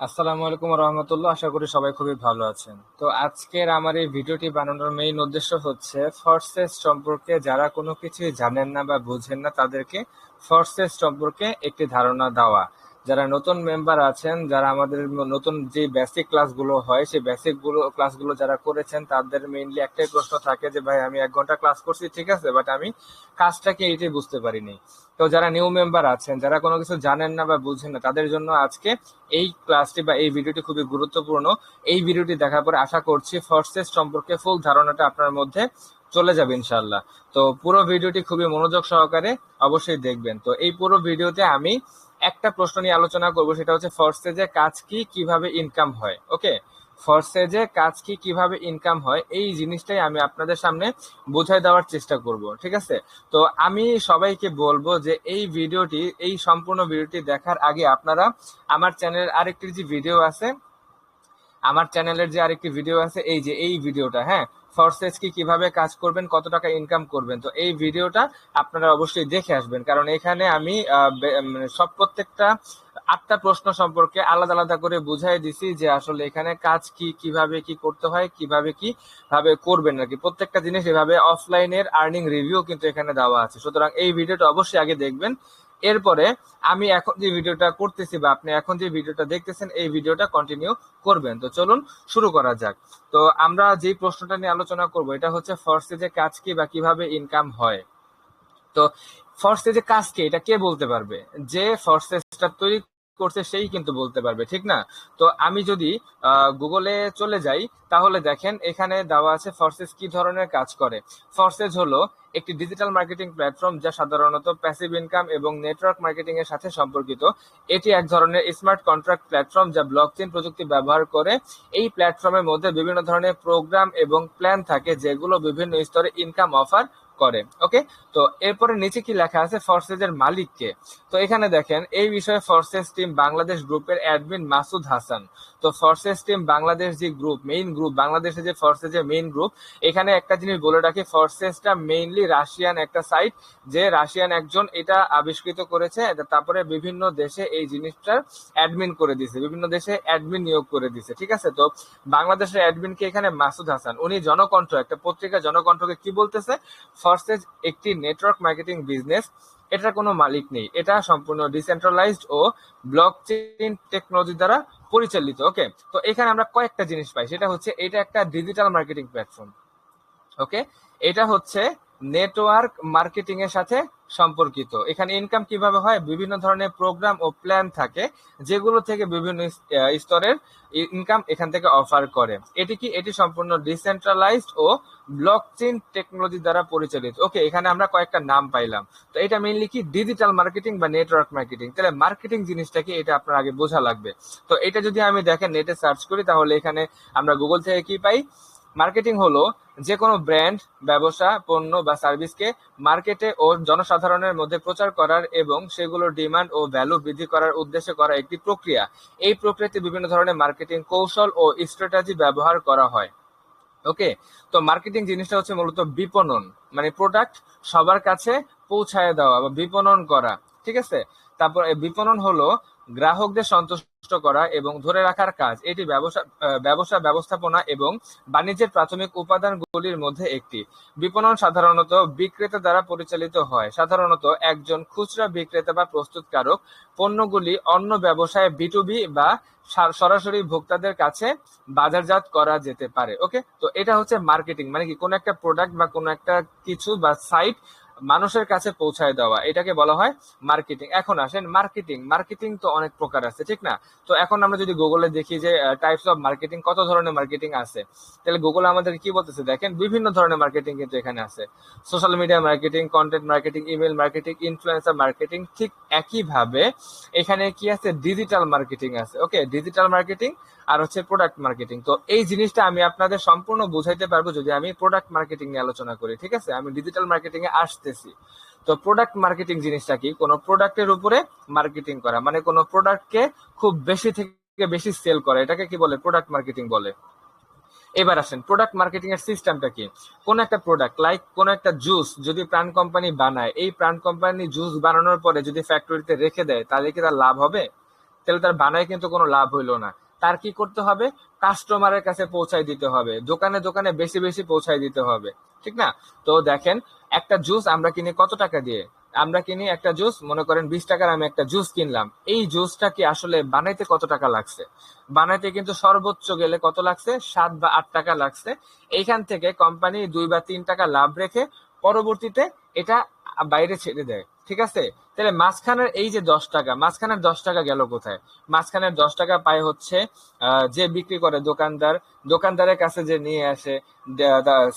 আসসালামু আলাইকুম রহমতুল্লাহ, আশা করি সবাই খুবই ভালো আছেন। তো আজকের আমার এই ভিডিওটি বানানোর মেইন উদ্দেশ্য হচ্ছে ফর্সেস সম্পর্কে যারা কোনো কিছুই জানেন না বা বুঝেন না তাদেরকে ফর্সেস সম্পর্কে একটি ধারণা দেওয়া। যারা নতুন মেম্বার আছেন, যারা আমাদের নতুন যে বেসিক ক্লাসগুলো হয়, সেই বেসিকগুলো ক্লাসগুলো যারা করেছেন, তাদের মেইনলি একটাই প্রশ্ন থাকে যে, ভাই, আমি এক ঘণ্টা ক্লাস করছি, ঠিক আছে? বাট আমি কাজটাকে এইটাই বুঝতে পারিনি। তো যারা নিউ মেম্বার আছেন, যারা কোনো কিছু জানেন না বা বুঝেন না, তাদের জন্য আজকে এই ক্লাসটি বা এই ভিডিওটি খুবই গুরুত্বপূর্ণ। এই ভিডিওটি দেখার পরে আশা করছি ফর্সেস সম্পর্কে ফুল ধারণাটা আপনার মধ্যে চলে যাবে ইনশাল্লাহ তো পুরো ভিডিওটি খুবই মনোযোগ সহকারে অবশ্যই দেখবেন। তো এই পুরো ভিডিওতে আমি একটা প্রশ্ন নিয়ে আলোচনা করব, সেটা হচ্ছে ফর্সেজে কাজ কি, কীভাবে ইনকাম হয় ওকে ফর্সেজে কাজ কি কীভাবে ইনকাম হয়, এই জিনিসটাই আমি আপনাদের সামনে বোঝাই দেওয়ার চেষ্টা করব, ঠিক আছে? তো আমি সবাইকে বলব যে এই ভিডিওটি, এই সম্পূর্ণ ভিডিওটি দেখার আগে আপনারা আমার চ্যানেলের আরেকটি যে ভিডিও আছে, আমার চ্যানেলের যে আরেকটি ভিডিও আছে, এই যে এই ভিডিওটা হ্যাঁ? ফরসেস কি কীভাবে কাজ করবেন, কত টাকা ইনকাম করবেন, তো এই ভিডিওটা আপনারা অবশ্যই দেখে আসবেন। কারণ এখানে আমি মানে সব প্রত্যেকটা আটটা প্রশ্ন সম্পর্কে আলাদা আলাদা করে বুঝাই দিছি যে আসলে এখানে কাজ কি, কীভাবে কি করতে হয়, কীভাবে কি ভাবে করবেন নাকি প্রত্যেকটা জিনিস এভাবে অফলাইনের আর্নিং রিভিউ কিন্তু এখানে দেওয়া আছে। সুতরাং এই ভিডিওটা অবশ্যই আগে দেখবেন। এরপরে আমি এখন যে ভিডিওটা করতেছি বা আপনি এখন যে ভিডিওটা দেখতেছেন, এই ভিডিওটা কন্টিনিউ করবেন। তো চলুন শুরু করা যাক। তো আমরা যে প্রশ্নটা নিয়ে আলোচনা করব, এটা হচ্ছে ফর্সে কাজ কি বা কীভাবে ইনকাম হয়। তো ফর্সে যে কাজ কি, এটা কে বলতে পারবে? যে ফর্সেসটা তৈরি করছে সেই কিন্তু বলতে পারবে, ঠিক না? তো আমি যদি গুগলে চলে যাই, তাহলে দেখেন এখানে দেওয়া আছে ফর্সেস কি ধরনের কাজ করে? ফর্সেস হলো একটি ডিজিটাল মার্কেটিং প্ল্যাটফর্ম যা সাধারণত প্যাসিভ ইনকাম এবং নেটওয়ার্ক মার্কেটিং এর সাথে সম্পর্কিত। এটি এক ধরনের স্মার্ট কন্ট্রাক্ট প্ল্যাটফর্ম যা ব্লকচেন প্রযুক্তি ব্যবহার করে। এই প্ল্যাটফর্মের মধ্যে বিভিন্ন ধরনের প্রোগ্রাম এবং প্ল্যান থাকে যেগুলো বিভিন্ন স্তরে ইনকাম অফার করে ওকে তো এরপরে নিচে কি লেখা আছে? ফরসেজের মালিককে। তো এখানে দেখেন, এই বিষয়ে ফরসেজ টিম বাংলাদেশ গ্রুপের অ্যাডমিন মাসুদ হাসান। তো ফর্সেস টিম বাংলাদেশ যে গ্রুপ মেইন গ্রুপ বাংলাদেশের যে ফর্সেজের মেইন গ্রুপ এখানে একটা জিনিস বলে রাখি ফর্সেসটা মেইনলি রাশিয়ান একটা সাইট যে রাশিয়ান একজন এটা আবিষ্কৃত করেছে তারপরে বিভিন্ন দেশে এই জিনিসটার অ্যাডমিন করে দিছে বিভিন্ন দেশে অ্যাডমিন নিয়োগ করে দিছে ঠিক আছে? তো বাংলাদেশের অ্যাডমিন কে এখানে মাসুদ হাসান, উনি জনকণ্ঠ, একটা পত্রিকা জনকণ্ঠকে কি বলতেছে? ফর্সেজ একটি নেটওয়ার্ক মার্কেটিং বিজনেস এটার কোনো মালিক নেই। এটা সম্পূর্ণ ডিসেন্ট্রালাইজড ও ব্লক চেইন টেকনোলজি দ্বারা পরিচালিত ওকে তো এখানে আমরা কয়েকটা জিনিস পাই। সেটা হচ্ছে এটা একটা ডিজিটাল মার্কেটিং প্ল্যাটফর্ম ওকে এটা হচ্ছে নেটওয়ার্ক মার্কেটিং এর সাথে সম্পর্কিত। এখানে ইনকাম কীভাবে হয়? বিভিন্ন ধরনের প্রোগ্রাম ও প্ল্যান থাকে, যেগুলো থেকে বিভিন্ন স্তরের ইনকাম এখান থেকে অফার করে। এটি কি? এটি সম্পূর্ণ ডিসেন্ট্রালাইজড ও ব্লক চেইন টেকনোলজি দ্বারা পরিচালিত। ওকে এখানে আমরা কয়েকটা নাম পাইলাম। তো এটা মেইনলি কি? ডিজিটাল মার্কেটিং বা নেটওয়ার্ক মার্কেটিং তাহলে মার্কেটিং জিনিসটা কি? এটা আপনার আগে বোঝা লাগবে। তো এটা যদি আমি দেখেন নেটে সার্চ করি, তাহলে এখানে আমরা গুগল থেকে কি পাই? মার্কেটিং হলো যে কোনো ব্র্যান্ড ব্যবসা, পণ্য বা সার্ভিসকে মার্কেটে ও জনসাধারণের মধ্যে প্রচার করার এবং সেগুলোর ডিমান্ড ও ভ্যালু বৃদ্ধি করার উদ্দেশ্যে করা একটি প্রক্রিয়া। এই প্রক্রিয়াতে বিভিন্ন ধরনের মার্কেটিং কৌশল ও স্ট্র্যাটেজি ব্যবহার করা হয়। ওকে তো মার্কেটিং জিনিসটা হচ্ছে মূলত বিপণন মানে প্রোডাক্ট সবার কাছে পৌঁছায় দেওয়া বা বিপণন করা, ঠিক আছে? তারপর বিপণন হলো গ্রাহকদের সন্তুষ্ট করা এবং ধরে রাখার কাজ। এটি ব্যবসা ব্যবস্থাপনা এবং বাণিজ্যের প্রাথমিক উপাদানগুলির মধ্যে একটি। বিপণন সাধারণত বিক্রেতা দ্বারা পরিচালিত হয়। সাধারণত একজন খুচরা বিক্রেতা বা প্রস্তুতকারক পণ্যগুলি অন্য ব্যবসায় বিটুবি বা সরাসরি ভোক্তাদের কাছে বাজারজাত করা যেতে পারে। ওকে? তো এটা হচ্ছে মার্কেটিং। মানে কি, কোন একটা প্রোডাক্ট বা কোন একটা কিছু বা সাইট মানুষের কাছে পৌঁছায় দেওয়া। এটাকে বলা হয় মার্কেটিং এখন আসেন মার্কেটিং মার্কেটিং তো অনেক প্রকার আছে, ঠিক না? তো এখন আমরা যদি গুগলে দেখি যে টাইপস অফ মার্কেটিং কত ধরনের মার্কেটিং আছে? তাহলে গুগল আমাদের কি বলতেছে? দেখেন, বিভিন্ন ধরনের মার্কেটিং কিন্তু এখানে আছে। Social media marketing content marketing email marketing influencer marketing ঠিক একইভাবে এখানে কি আছে? ডিজিটাল মার্কেটিং আছে। ওকে ডিজিটাল মার্কেটিং আর হচ্ছে প্রোডাক্ট মার্কেটিং তো এই জিনিসটা আমি আপনাদের সম্পূর্ণ বুঝাইতে পারব যদি আমি প্রোডাক্ট মার্কেটিং নিয়ে আলোচনা করি, ঠিক আছে? আমি ডিজিটাল মার্কেটিং এ আসতেছি তো প্রোডাক্ট মার্কেটিং জিনিসটা কি? কোনো প্রোডাক্টের উপরে মার্কেটিং করা মানে কোনো প্রোডাক্টকে খুব বেশি থেকে বেশি সেল করা, এটাকে কি বলে? প্রোডাক্ট মার্কেটিং বলে। এবার আসেন প্রোডাক্ট মার্কেটিং এর সিস্টেমটা কি? কোন একটা প্রোডাক্ট লাইক কোন একটা জুস যদি প্রাণ কোম্পানি বানায়, এই প্রাণ কোম্পানি জুস বানানোর পরে যদি ফ্যাক্টরিতে রেখে দেয়, তাহলে কি তার লাভ হবে? তাহলে তার বানায় কিন্তু কোনো লাভ হইল না। তার কি করতে হবে? কাস্টমারের কাছে পৌঁছায় দিতে হবে। দোকানে দোকানে বেশি বেশি পৌঁছায় দিতে হবে। ঠিক না? তো দেখেন, একটা জুস আমরা কিনি কত টাকা দিয়ে? আমরা কিনি একটা জুস মনে করেন বিশ টাকার আমি একটা জুস কিনলাম। এই জুসটা কি আসলে বানাইতে কত টাকা লাগছে? বানাইতে কিন্তু সর্বোচ্চ গেলে কত লাগছে? সাত বা আট টাকা লাগছে। এইখান থেকে কোম্পানি দুই বা তিন টাকা লাভ রেখে পরবর্তীতে এটা বাইরে ছেড়ে দেয়, ঠিক আছে? তাহলে মাঝখানের এই যে দশ টাকা, মাঝখানের দশ টাকা গেল কোথায়? মাঝখানের দশ টাকা পায় হচ্ছে যে বিক্রি করে দোকানদার, দোকানদারের কাছে যে নিয়ে আসে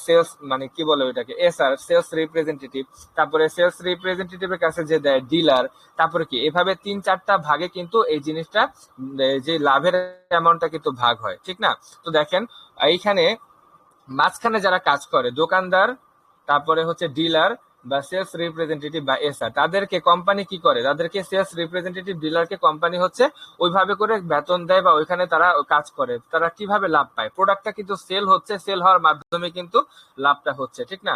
সেলস মানে কি বলে ওইটাকে? এস আর সেলস রিপ্রেজেন্টেটিভ তারপরে সেলস রিপ্রেজেন্টেটিভের কাছে যে দেয় ডিলার তারপরে কি? এভাবে তিন চারটা ভাগে কিন্তু এই জিনিসটা যে লাভের অ্যামাউন্টটা কিন্তু ভাগ হয়, ঠিক না? তো দেখেন, এইখানে মাঝখানে যারা কাজ করে, দোকানদার, তারপরে হচ্ছে ডিলার বা সেলস রিপ্রেজেন্টেটিভ বা এসআর তাদেরকে কোম্পানি কি করে? তাদেরকে সেলস রিপ্রেজেন্টেটিভ ডিলারকে কোম্পানি হচ্ছে ওইভাবে করে বেতন দেয় বা ওইখানে তারা কাজ করে। তারা কীভাবে লাভ পায়? প্রোডাক্টটা কিন্তু সেল হচ্ছে সেল হওয়ার মাধ্যমে কিন্তু লাভটা হচ্ছে, ঠিক না?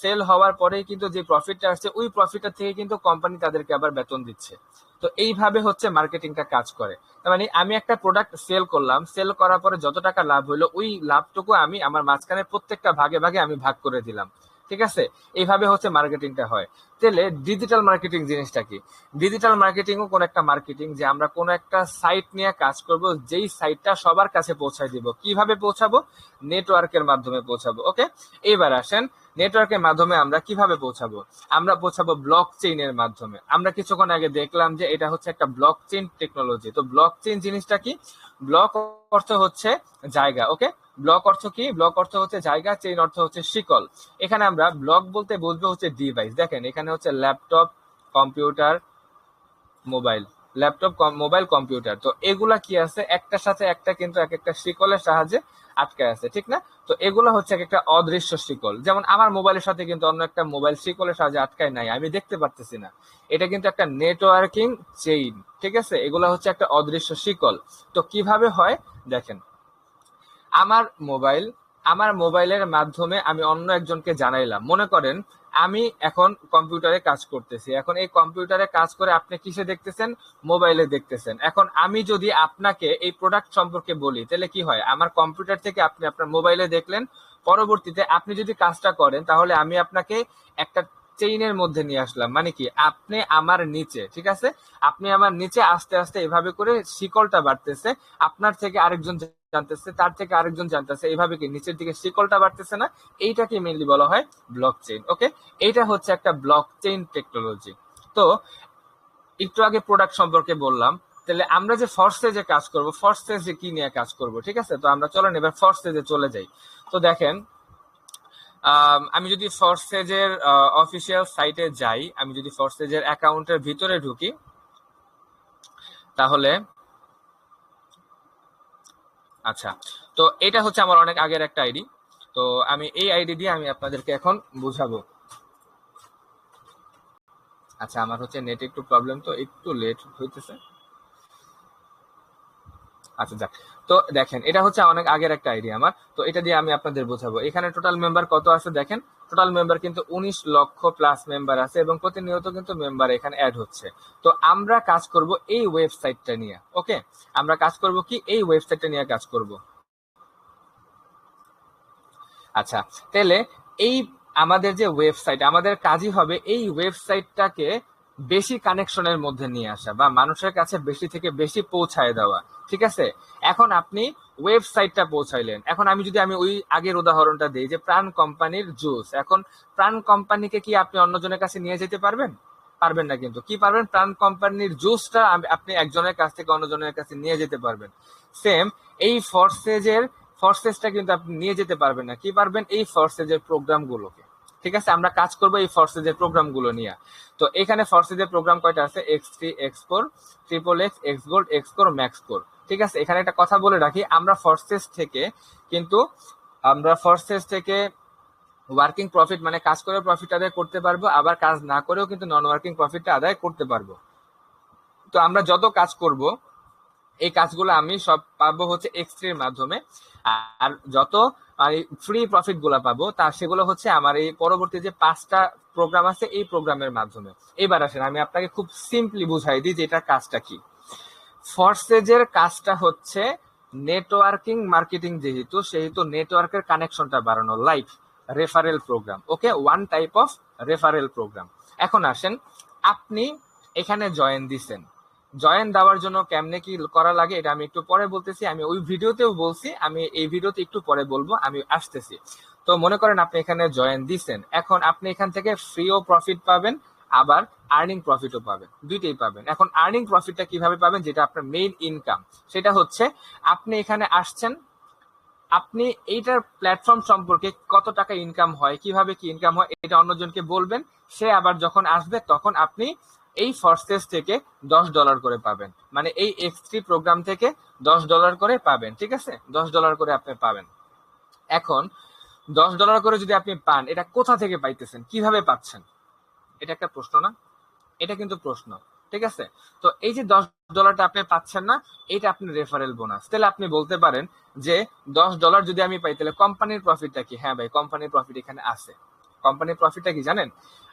সেল হওয়ার পরেই কিন্তু যে প্রফিটটা আসছে, ওই প্রফিটটা থেকে কিন্তু কোম্পানি তাদেরকে আবার বেতন দিচ্ছে। তো এইভাবে হচ্ছে মার্কেটিংটা কাজ করে। তার মানে আমি একটা প্রোডাক্ট সেল করলাম সেল করার পরে যত টাকা লাভ হইল, ওই লাভটুকু আমি আমার মাঝখানে প্রত্যেকটা ভাগে ভাগে আমি ভাগ করে দিলাম। ঠিক আছে? এইভাবে হচ্ছে মার্কেটিংটা হয়। তাহলে ডিজিটাল মার্কেটিং জিনিসটা কি? ডিজিটাল মার্কেটিংও কোন একটা মার্কেটিং যে আমরা কোন একটা সাইট নিয়ে কাজ করব, যেই সাইটটা সবার কাছে পৌঁছায় দিব। কীভাবে পৌঁছাবো? নেটওয়ার্কের মাধ্যমে পৌঁছাবো। ওকে এবার আসেন নেটওয়ার্কের মাধ্যমে আমরা কীভাবে পৌঁছাবো? আমরা পৌঁছাবো ব্লক চেইনের মাধ্যমে। আমরা কিছুক্ষণ আগে দেখলাম যে এটা হচ্ছে একটা ব্লক চেইন টেকনোলজি তো ব্লক চেইন জিনিসটা কি? ব্লক অর্থ হচ্ছে জায়গা ওকে ব্লক অর্থ কি? ব্লক অর্থ হচ্ছে জায়গা চেইন অর্থ হচ্ছে শিকল। এখানে আমরা ব্লক বলতে বুঝব হচ্ছে ডিভাইস দেখেন, এখানে হচ্ছে laptop computer mobile laptop mobile computer তো এগুলা কি আছে? একটার সাথে একটা কিন্তু এক একটা শিকলের সাহায্যে আটকায় আছে, ঠিক না? তো এগুলো হচ্ছে একটা অদৃশ্য শিকল। যেমন আমার মোবাইলের সাথে কিন্তু অন্য একটা মোবাইল শিকলের সাহায্যে আটকায় নাই, আমি দেখতে পারতেছি না। এটা কিন্তু একটা নেটওয়ার্কিং চেইন ঠিক আছে? এগুলো হচ্ছে একটা অদৃশ্য শিকল। তো কীভাবে হয়? দেখেন, আমার মোবাইল, আমার মোবাইলের মাধ্যমে আমি অন্য একজনকে জানাইলাম। মনে করেন আমি এখন কম্পিউটারে কাজ করতেছি। এখন এই কম্পিউটারে কাজ করে আপনি কিসে দেখতেছেন? মোবাইলে দেখতেছেন। এখন আমি যদি আপনাকে এই প্রোডাক্ট সম্পর্কে বলি, তাহলে কি হয়? আমার কম্পিউটার থেকে আপনি আপনার মোবাইলে দেখলেন, পরবর্তীতে আপনি যদি কাজটা করেন, তাহলে আমি আপনাকে একটা চেইনের মধ্যে নিয়ে আসলাম। মানে কি, আপনি আমার নিচে, ঠিক আছে? আপনি আমার নিচে আস্তে আস্তে এভাবে করে শিকলটা বাড়তেছে, আপনার থেকে আরেকজন জানতেছে, তার থেকে আরেকজন জানতেছে এইভাবে কি নিচের দিকে শিকলটা বাড়তেছে না? এইটাকে মেনলি বলা হয় ব্লক চেইন ওকে এইটা হচ্ছে একটা ব্লক চেইন টেকনোলজি তো, একটু আগে প্রোডাক্ট সম্পর্কে বললাম, তাহলে আমরা যে ফর্সে কাজ করব ফর্সে যে কি নিয়ে কাজ করব, ঠিক আছে? তো আমরা চলেন এবার ফর্সে চলে যাই। তো দেখেন আমি যদি ফরসেজের অফিসিয়াল সাইটে যাই, আমি যদি ফরসেজের অ্যাকাউন্টের ভিতরে ঢুকি, তাহলে আচ্ছা তো এটা হচ্ছে আমার অনেক আগের একটা আইডি তো আমি এই আইডি দিয়ে আমি আপনাদেরকে এখন বুঝাবো। আচ্ছা আমার হচ্ছে নেট একটু প্রবলেম তো একটু লেট হইতেছে। আচ্ছা যাক। তো দেখেন, এটা হচ্ছে অনেক আগের একটা আইডিয়া আমার। তো এটা দিয়ে আমি আপনাদের বোঝাবো। এখানে টোটাল মেম্বার কত আছে দেখেন? টোটাল মেম্বার কিন্তু উনিশ লক্ষ প্লাস মেম্বার আছে এবং প্রতিনিয়ত কিন্তু মেম্বার এখানে অ্যাড হচ্ছে। তো আমরা কাজ করব এই ওয়েবসাইটটা নিয়ে ওকে আমরা কাজ করব কি? এই ওয়েবসাইটটা নিয়ে কাজ করব। আচ্ছা তাহলে এই আমাদের যে ওয়েবসাইট আমাদের কাজই হবে এই ওয়েবসাইটটাকে বেশি কানেকশনের মধ্যে নিয়ে আসা বা মানুষের কাছে বেশি থেকে বেশি পৌঁছায় দেওয়া, ঠিক আছে? এখন আপনি ওয়েবসাইটটা পৌঁছাইলেন। এখন আমি যদি আমি ওই আগের উদাহরণটা দিই যে প্রাণ কোম্পানির জুস, এখন প্রাণ কোম্পানিকে কি আপনি অন্যজনের কাছে নিয়ে যেতে পারবেন? পারবেন না কিন্তু। কি পারবেন? প্রাণ কোম্পানির জুসটা আপনি একজনের কাছ থেকে অন্যজনের কাছে নিয়ে যেতে পারবেন। সেম এই ফর্সেজের ফর্সেজটা কিন্তু আপনি নিয়ে যেতে পারবেন না। কি পারবেন? এই ফর্সেজের প্রোগ্রামগুলোকে ঠিক আছে? আমরা কাজ করব এই ফর্সেজের প্রোগ্রামগুলো নিয়ে। তো এখানে ফর্সেজের প্রোগ্রাম কয়টা আছে? X three X four triple X X gold X core max core ঠিক আছে? এখানে একটা কথা বলে রাখি, আমরা ফর্সেস থেকে কিন্তু, আমরা ফর্সেস থেকে ওয়ার্কিং প্রফিট মানে কাজ করে প্রফিট আদায় করতে পারব, আবার কাজ না করেও কিন্তু নন ওয়ার্কিং প্রফিটটা আদায় করতে পারব। তো আমরা যত কাজ করব, এই কাজগুলো আমি সব পাবো হচ্ছে এক্সের মাধ্যমে। আর যত ফ্রি প্রফিটগুলা পাবো, তা সেগুলো হচ্ছে আমার এই পরবর্তী যে পাঁচটা প্রোগ্রাম আছে, এই প্রোগ্রামের মাধ্যমে। এবার আসেন, আমি আপনাকে খুব সিম্পলি বুঝাই দিই যে এটার কাজটা কি। ফরসেজের কাজটা হচ্ছে নেটওয়ার্কিং মার্কেটিং যেহেতু, সেহেতু নেটওয়ার্কের কানেকশনটা বাড়ানো like referral programme okay one type of referral programme এখন আসেন, আপনি এখানে জয়েন দিছেন। জয়েন দেওয়ার জন্য কেমনে কি করা লাগে, এটা আমি একটু পরে বলতেছি। আমি ওই ভিডিওতেও বলছি, আমি এই ভিডিওতে একটু পরে বলব, আমি আসতেছি। তো মনে করেন আপনি এখানে জয়েন দিছেন। এখন আপনি এখান থেকে ফ্রিও প্রফিট পাবেন, আবার আর্নিং প্রফিটও পাবেন। দুইটাই পাবেন। এখন আর্নিং প্রফিটটা কীভাবে পাবেন, যেটা আপনার মেইন ইনকাম সেটা হচ্ছে আপনি এখানে আসছেন, আপনি এইটার প্ল্যাটফর্ম সম্পর্কে কত টাকা ইনকাম হয়, কীভাবে কি ইনকাম হয়, এটা অন্যজনকে বলবেন। সে আবার যখন আসবে, তখন আপনি এই ফর্সেস থেকে দশ ডলার করে পাবেন। মানে এই এক্স থ্রি প্রোগ্রাম থেকে দশ ডলার করে পাবেন, ঠিক আছে? দশ ডলার করে আপনি পাবেন। এখন দশ ডলার করে যদি আপনি পান, এটা কোথা থেকে পাইতেছেন? কীভাবে পাচ্ছেন? এটা একটা প্রশ্ন না? এটা কিন্তু প্রশ্ন, ঠিক আছে? তো এই যে দশ ডলারটা আপনি পাচ্ছেন না, এটা আপনি রেফারেল বোনাস তাহলে আপনি বলতে পারেন যে দশ ডলার যদি আমি পাই, তাহলে কোম্পানির প্রফিটটা কি? হ্যাঁ ভাই কোম্পানির প্রফিট এখানে আছে। কোম্পানির প্রফিটটা কি জানেন?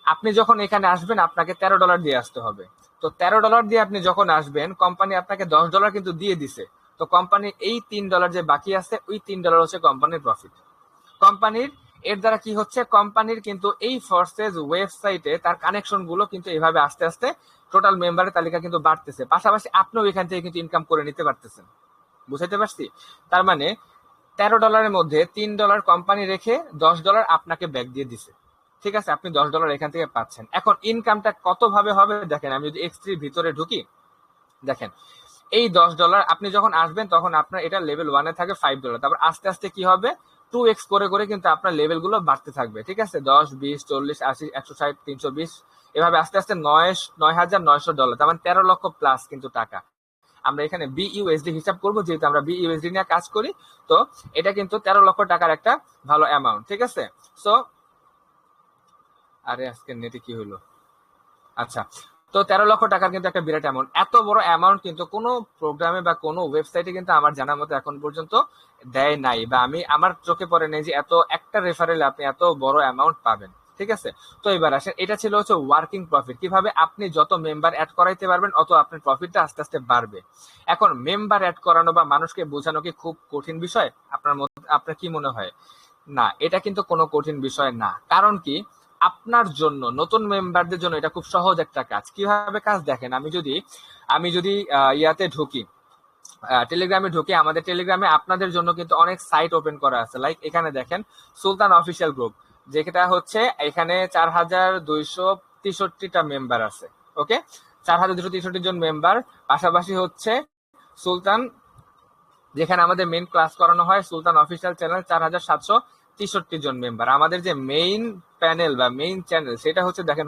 আপনি যখন এখানে আসবেন, আপনাকে তেরো ডলার দিয়ে আসতে হবে। তো তেরো ডলার দিয়ে আপনি যখন আসবেন কোম্পানি আপনাকে দশ ডলার কিন্তু দিয়ে দিছে। তো কোম্পানি এই তিন ডলার যে বাকি আছে, ওই তিন ডলার হচ্ছে কোম্পানির প্রফিট কোম্পানির এর দ্বারা কি হচ্ছে? কোম্পানির কিন্তু এই ফোর্সেস ওয়েবসাইটে তার কানেকশনগুলো কিন্তু এভাবে আস্তে আস্তে টোটাল মেম্বারের তালিকা কিন্তু বাড়তেছে। পাশাপাশি আপনিও এখান থেকে কিন্তু ইনকাম করে নিতে পারতেছেন। বুঝাইতে পারছি? তার মানে তেরো ডলারের মধ্যে তিন ডলার কোম্পানি রেখে দশ ডলার আপনাকে ব্যাক দিয়ে দিছে। ঠিক আছে, আপনি দশ ডলার এখান থেকে পাচ্ছেন। এখন ইনকামটা কত ভাবে হবে, দেখেন, আমি যদি এক্স ভিতরে ঢুকি, দেখেন, এই দশ ডলার আপনি যখন আসবেন, তখন আপনার এটা লেভেল ওয়ানে থাকে ফাইভ ডলার তারপর আস্তে আস্তে কি হবে? টু এক্স করে করে কিন্তু আপনার লেভেলগুলো বাড়তে থাকবে, ঠিক আছে? দশ, বিশ, চল্লিশ, আশি, একশো ষাট, তিনশো বিশ, এভাবে আস্তে আস্তে নয় নয় হাজার নয়শো ডলার তার মানে তেরো লক্ষ প্লাস কিন্তু টাকা। আমরা এখানে বিইউএসডি হিসাব করব, যেহেতু আমরা বিইউএসডি নিয়ে কাজ করি, তো এটা কিন্তু তেরো লক্ষ টাকার একটা ভালো অ্যামাউন্ট ঠিক আছে? সো আরে আজকে নেটে কি হলো? আচ্ছা তো তেরো লক্ষ টাকার কিন্তু একটা বিরাট অ্যামাউন্ট এত বড় অ্যামাউন্ট কিন্তু কোনো প্রোগ্রামে বা কোনো ওয়েবসাইটে কিন্তু আমার জানার মতো এখন পর্যন্ত দেয় নাই বা আমি আমার চোখে পড়ে নেই যে এত একটা রেফারেল আপনি এত বড় অ্যামাউন্ট পাবেন। ঠিক আছে? তো এবার আসেন, এটা ছিল হচ্ছে ওয়ার্কিং প্রফিট কীভাবে আপনি যত মেম্বার অ্যাড করাইতে পারবেন, অত আপনার প্রফিটটা আস্তে আস্তে বাড়বে। এখন মেম্বার অ্যাড করানো বা মানুষকে বোঝানো কি খুব কঠিন বিষয়? আপনার আপনার কি মনে হয়? না, এটা কিন্তু কোনো কঠিন বিষয় না। কারণ কি? আপনার জন্য, নতুন মেম্বারদের জন্য এটা খুব সহজ একটা কাজ। কীভাবে কাজ দেখেন? আমি যদি আমি যদি ইয়াতে ঢুকি টেলিগ্রামে ঢুকে, আমাদের টেলিগ্রামে আপনাদের জন্য কিন্তু অনেক সাইট ওপেন করা আছে। লাইক এখানে দেখেন, সুলতান অফিসিয়াল গ্রুপ যেটা হচ্ছে এখানে চার হাজার দুইশো তেষট্টিটা মেম্বার আছে ওকে চার হাজার দুশো তেষট্টি জন মেম্বার পাশাপাশি হচ্ছে সুলতান, যেখানে আমাদের মেন ক্লাস করানো হয়, সুলতান অফিসিয়াল চ্যানেল চার হাজার সাতশো তেষট্টি জন মেম্বার আমাদের যে মেইন প্যানেল বা মেইন চ্যানেল সেটা হচ্ছে দেখেন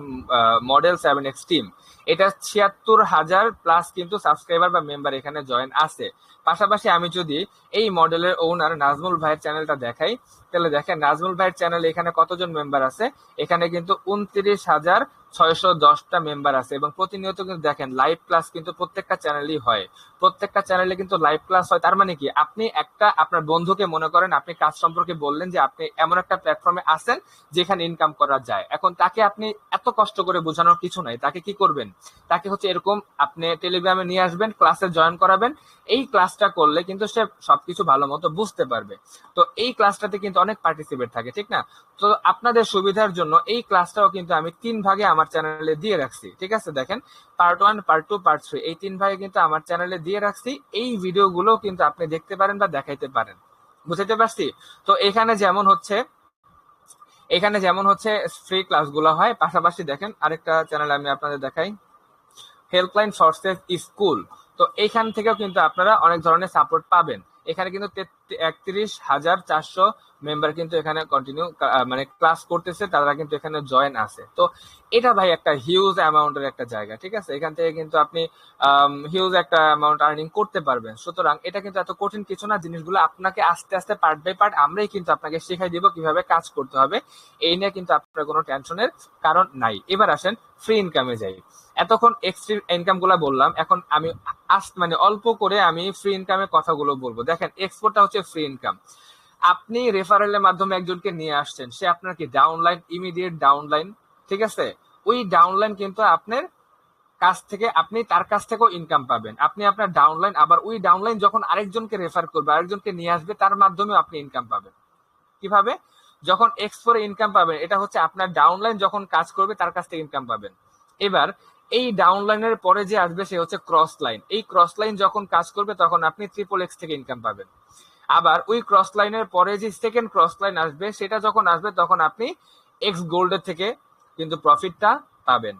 মডেল সেভেন এক্স টিম এটা ছিয়াত্তর হাজার প্লাস কিন্তু সাবস্ক্রাইবার বা মেম্বার এখানে জয়েন আছে। পাশাপাশি আমি যদি এই মডেলের ওনার নাজমুল ভাইয়ের চ্যানেলটা দেখাই, তাহলে দেখেন, নাজমুল ভাইয়ের চ্যানেল এখানে কতজন মেম্বার আছে? এখানে কিন্তু উনত্রিশ হাজার ছয়শো দশটা মেম্বার আছে এবং প্রতিনিয়ত কিন্তু দেখেন লাইভ ক্লাস কিন্তু প্রত্যেকটা হয়। প্রত্যেকটা চ্যানেলে কিন্তু লাইভ ক্লাস হয়। তার মানে কি? আপনি একটা আপনার বন্ধুকে মনে করেন, আপনি কাজ সম্পর্কে বললেন যে আপনি এমন একটা প্ল্যাটফর্মে আছেন যেখানে ইনকাম করা যায়। এখন তাকে আপনি এত কষ্ট করে বোঝানোর কিছু নাই। তাকে কি করবেন? তাকে হচ্ছে এরকম আপনি টেলিগ্রামে নিয়ে আসবেন ক্লাসে জয়েন করাবেন। এই ক্লাসটা করলে কিন্তু সে সবকিছু ভালো মতো বুঝতে পারবে। তো এই ক্লাসটাতে কিন্তু অনেক পার্টিসিপেট থাকে, ঠিক না? তো আপনাদের সুবিধার জন্য এই ক্লাসটাও কিন্তু আমি তিন ভাগে আমার চ্যানেলে দিয়ে রাখছি, ঠিক আছে? দেখেন part one part two part three এই তিন ভাগে কিন্তু আমার চ্যানেলে দিয়ে রাখছি। এই ভিডিওগুলো কিন্তু আপনি দেখতে পারেন বা দেখাইতে পারেন। বুঝতে পারছি? তো এখানে যেমন হচ্ছে, এখানে যেমন হচ্ছে ফ্রি ক্লাস ক্লাসগুলো হয়, পাশাপাশি দেখেন, আরেকটা চ্যানেল আমি আপনাদের দেখাই। হেল্পলাইন সোর্সেস স্কুল তো এইখান থেকেও কিন্তু আপনারা অনেক ধরনের সাপোর্ট পাবেন। এখানে কিন্তু একত্রিশ হাজার চারশো মেম্বার কিন্তু এখানে কন্টিনিউ মানে ক্লাস করতেছে, তারা কিন্তু এখানে জয়েন আছে। তো এটা ভাই একটা হিউজ অ্যামাউন্টের একটা জায়গা, ঠিক আছে? এখান থেকে কিন্তু আপনি হিউজ একটা অ্যামাউন্ট আর্নিং করতে পারবেন। সুতরাং এটা কিন্তু এত কঠিন কিছু না, জিনিসগুলো আপনাকে আস্তে আস্তে পার্ট বাই পার্ট আমরাই কিন্তু আপনাকে শেখাই দিব কীভাবে কাজ করতে হবে। এই নিয়ে কিন্তু আপনার কোনো টেনশনের কারণ নাই। এবার আসেন ফ্রি ইনকামে যাই। এতক্ষণ এক্সট্রিম ইনকামগুলা বললাম, এখন আমি মানে অল্প করে আমি ফ্রি ইনকামের কথাগুলো বলব। দেখেন এক্সপোর্টটা হচ্ছে ফ্রি ইনকাম আপনি রেফারেলের মাধ্যমে একজনকে নিয়ে আসছেন, সে আপনার কি ডাউনলাইন ইমিডিয়েট ডাউনলাইন ঠিক আছে? ওই ডাউনলাইন কিন্তু আপনার কাছ থেকে, আপনি তার কাছ থেকেও ইনকাম পাবেন। আপনি আপনার ডাউনলাইন আবার ওই ডাউনলাইন যখন আরেকজনকে রেফার করবে, আরেকজনকে নিয়ে আসবে, তার মাধ্যমে আপনি ইনকাম পাবেন। কীভাবে? যখন এক্স ফোরে ইনকাম পাবেন, এটা হচ্ছে আপনার ডাউনলাইন যখন কাজ করবে, তার কাছ থেকে ইনকাম পাবেন। এবার, এই ডাউনলাইনের পরে যে আসবে, সে হচ্ছে ক্রস লাইন এই ক্রস লাইন যখন কাজ করবে, তখন আপনি ট্রিপল এক্স থেকে ইনকাম পাবেন। আবার ওই ক্রস লাইনের পরে যে সেকেন্ড ক্রস লাইন আসবে, সেটা যখন আসবে, তখন আপনি এক্স গোল্ডের থেকে কিন্তু প্রফিটটা পাবেন।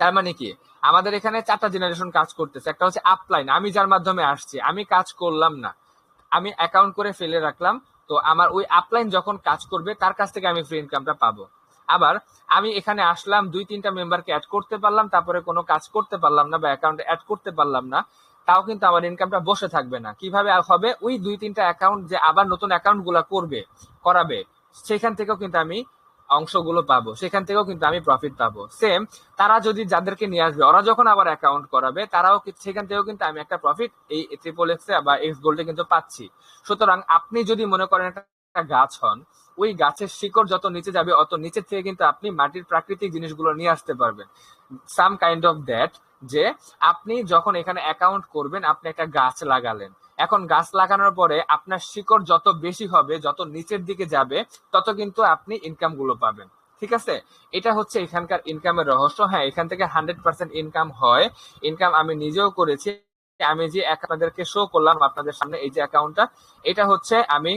তার মানে কি? আমাদের এখানে চারটা জেনারেশন কাজ করতেছে। একটা হচ্ছে আপলাইন আমি যার মাধ্যমে আসছি, আমি কাজ করলাম না। আমি অ্যাকাউন্ট করে ফেলে রাখলাম, তো আমার ওই আপলাইন যখন কাজ করবে, তার কাছ থেকে আমি ফ্রি ইনকামটা পাবো। আবার আমি এখানে আসলাম দুই তিনটা মেম্বারকে অ্যাড করতে পারলাম, তারপরে কোনো কাজ করতে পারলাম না বা অ্যাকাউন্টে অ্যাড করতে পারলাম না। তাও কিন্তু আমার ইনকামটা বসে থাকবে না। কীভাবে হবে? ওই দুই তিনটা অ্যাকাউন্ট যে আবার নতুন অ্যাকাউন্টগুলা করবে, করাবে, সেখান থেকেও কিন্তু আমি অংশগুলো পাবো। সেখান থেকেও কিন্তু আমি প্রফিট পাবো। সেম তারা যদি যাদেরকে নিয়ে আসবে, ওরা যখন আবার অ্যাকাউন্ট করাবে, তারাও সেখান থেকেও কিন্তু আমি একটা প্রফিট এই ট্রিপল এক্স বা এক্স গোল্ডে কিন্তু পাচ্ছি। সুতরাং আপনি যদি মনে করেন একটা গাছ হন, ওই গাছের শিকড় যত নিচে যাবে, অত নিচের থেকে কিন্তু আপনি মাটির প্রাকৃতিক জিনিসগুলো নিয়ে আসতে পারবেন। সাম কাইন্ড অফ দ্যাট যে আপনি যখন এখানে অ্যাকাউন্ট করবেন, আপনি একটা গাছ লাগালেন। এখন গাছ লাগানোর পরে আপনার শিকড় যত বেশি হবে, যত নিচের দিকে যাবে, তত কিন্তু আপনি ইনকামগুলো পাবেন। ঠিক আছে? এটা হচ্ছে এখানকার ইনকামের রহস্য। হ্যাঁ এখান থেকে হান্ড্রেড পার্সেন্ট ইনকাম হয়। ইনকাম আমি নিজেও করেছি। আমি যে আপনাদেরকে শো করলাম আপনাদের সামনে, এই যে অ্যাকাউন্টটা এটা হচ্ছে আমি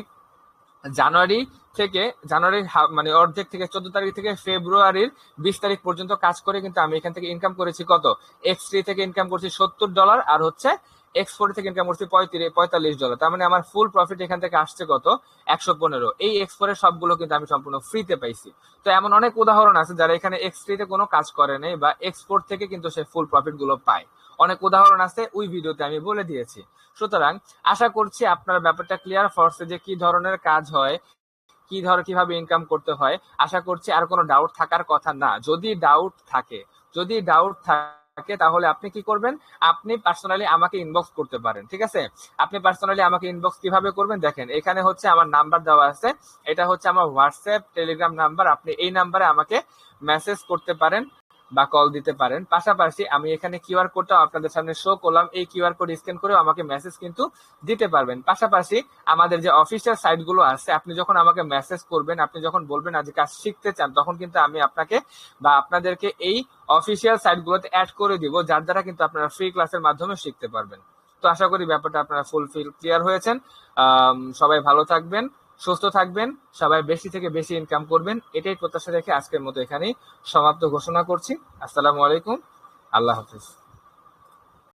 জানুয়ারি থেকে, জানুয়ারির মানে অর্ধেক থেকে চোদ্দ তারিখ থেকে ফেব্রুয়ারির বিশ তারিখ পর্যন্ত কাজ করে কিন্তু আমি এখান থেকে ইনকাম করেছি কত? এক্স থেকে ইনকাম করছি সত্তর ডলার আর হচ্ছে এক্স ফোর থেকে ইনকাম করছি পঁয়ত্রিশ, পঁয়তাল্লিশ ডলার তার মানে আমার ফুল প্রফিট এখান থেকে আসছে কত? একশো পনেরো। এই এক্স ফোর সবগুলো কিন্তু আমি সম্পূর্ণ ফ্রিতে পাইছি। তো এমন অনেক উদাহরণ আছে যারা এখানে এক্স থ্রিতে কোনো কাজ করে নেই বা এক্স ফোর থেকে কিন্তু সে ফুল প্রফিটগুলো পায়। অনেক উদাহরণ আছে, ওই ভিডিওতে আমি বলে দিয়েছি। সুতরাং আশা করছি আপনার ব্যাপারটা ক্লিয়ার ফর্সে যে কি ধরনের কাজ হয়, কি ধর, কীভাবে ইনকাম করতে হয়। আশা করছি আর কোনো ডাউট থাকার কথা না। যদি ডাউট থাকে, যদি ডাউট থাকে তাহলে আপনি কি করবেন? আপনি পার্সোনালি আমাকে ইনবক্স করতে পারেন, ঠিক আছে? আপনি পার্সোনালি আমাকে ইনবক্স কীভাবে করবেন? দেখেন, এখানে হচ্ছে আমার নাম্বার দেওয়া আছে। এটা হচ্ছে আমার হোয়াটসঅ্যাপ টেলিগ্রাম নাম্বার আপনি এই নাম্বারে আমাকে মেসেজ করতে পারেন। বা কল দিতে পারেন। পাশাপাশি আমি এখানে কিউআর কোডটা আপনাদের সামনে শো করলাম। এই কিউআর কোড স্ক্যান করে আমাকে মেসেজ কিন্তু দিতে পারবেন। পাশাপাশি আমাদের যে অফিসিয়াল সাইটগুলো আছে, আপনি যখন আমাকে মেসেজ করবেন, আপনি যখন বলবেন আজ কাজ শিখতে চান, তখন কিন্তু আমি আপনাকে বা আপনাদেরকে এই অফিসিয়াল সাইট গুলোতে অ্যাড করে দিব, যার দ্বারা কিন্তু আপনারা ফ্রি ক্লাসের মাধ্যমে শিখতে পারবেন। তো আশা করি ব্যাপারটা আপনারা ফুলফিল ক্লিয়ার হয়েছেন। সবাই ভালো থাকবেন। সুস্থ থাকবেন, সবাই বেশি থেকে বেশি ইনকাম করবেন, এটাই প্রত্যাশা রেখে আজকের মতো এখানেই সমাপ্ত ঘোষণা করছি। আসসালামু আলাইকুম, আল্লাহ হাফিজ।